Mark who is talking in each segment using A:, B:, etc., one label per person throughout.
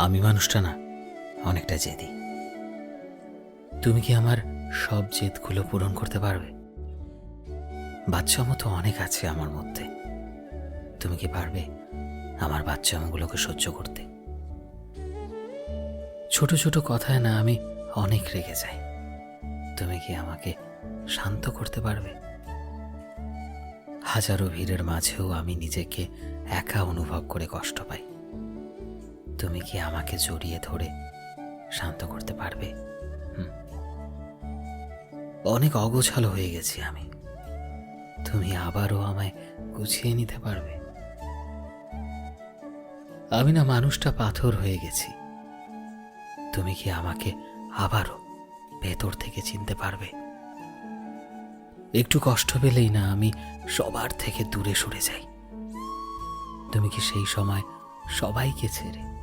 A: আমি মানুষটা না, অনেকটা জেদি। তুমি কি আমার সব জেদগুলো পূরণ করতে পারবে? বাচ্চা মতো অনেক আছে আমার মধ্যে। তুমি কি পারবে আমার বাচ্চামগুলোকে সহ্য করতে? ছোট ছোট কথায় না আমি অনেক রেগে যাই। তুমি কি আমাকে শান্ত করতে পারবে? হাজারো ভিড়ের মাঝেও আমি নিজেকে একা অনুভব করে কষ্ট পাই। তুমি কি আমাকে জড়িয়ে ধরে শান্ত করতে পারবে? অনেক অগোছালো হয়ে গেছি আমি। তুমি আবারও আমায় গুছিয়ে নিতে পারবে? আমি না মানুষটা পাথর হয়ে গেছি। তুমি কি আমাকে আবারও ভেতর থেকে চিনতে পারবে? একটু কষ্ট পেলেই না আমি সবার থেকে দূরে সরে যাই। তুমি কি সেই সময় সবাইকে ছেড়ে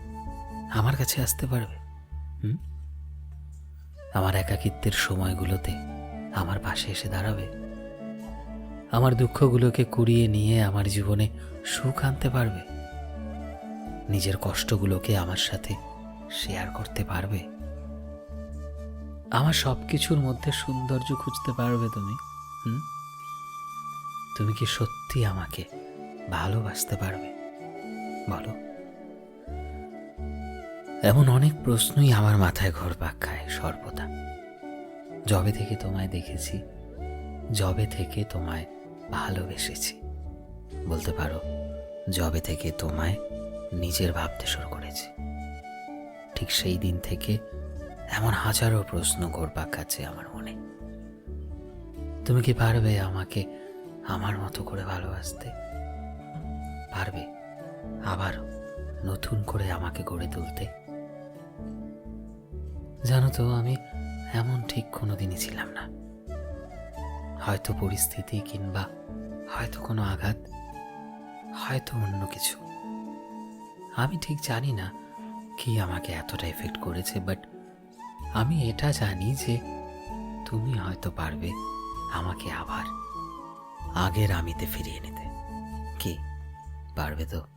A: আমার কাছে আসতে পারবে? হুম? আমার একাকিত্বের সময়গুলোতে আমার পাশে এসে দাঁড়াবে? আমার দুঃখগুলোকে কুড়িয়ে নিয়ে আমার জীবনে সুখ আনতে পারবে? নিজের কষ্টগুলোকে আমার সাথে শেয়ার করতে পারবে? আমার সব কিছুর মধ্যে সৌন্দর্য খুঁজতে পারবে তুমি? হুম? তুমি কি সত্যি আমাকে ভালোবাসতে পারবে? বলো। এমন অনেক প্রশ্নই আমার মাথায় ঘোরপাক খায় সর্বদা। জবে থেকে তোমায় দেখেছি জবে থেকে তোমায় ভালোবেসেছি। বলতে পারো জবে থেকে তোমায় নিজের ভাবতে শুরু করেছি। ঠিক সেই দিন থেকে এমন হাজারো প্রশ্ন ঘোরপাক খাচ্ছে আমার মনে। তুমি কি পারবে আমাকে আমার মতো করে ভালোবাসতে? পারবে আবার নতুন করে আমাকে গড়ে তুলতে? জানো তো, আমি এমন ঠিক কোনোদিনই ছিলাম না। হয়তো পরিস্থিতি কিংবা হয়তো কোনো আঘাত, হয়তো অন্য কিছু। আমি ঠিক জানি না কি আমাকে এতটা এফেক্ট করেছে বাট আমি এটা জানি যে তুমি হয়তো পারবে আমাকে আবার আগের আমিতে ফিরিয়ে নিতে। কি? পারবে তো?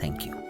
A: Thank you.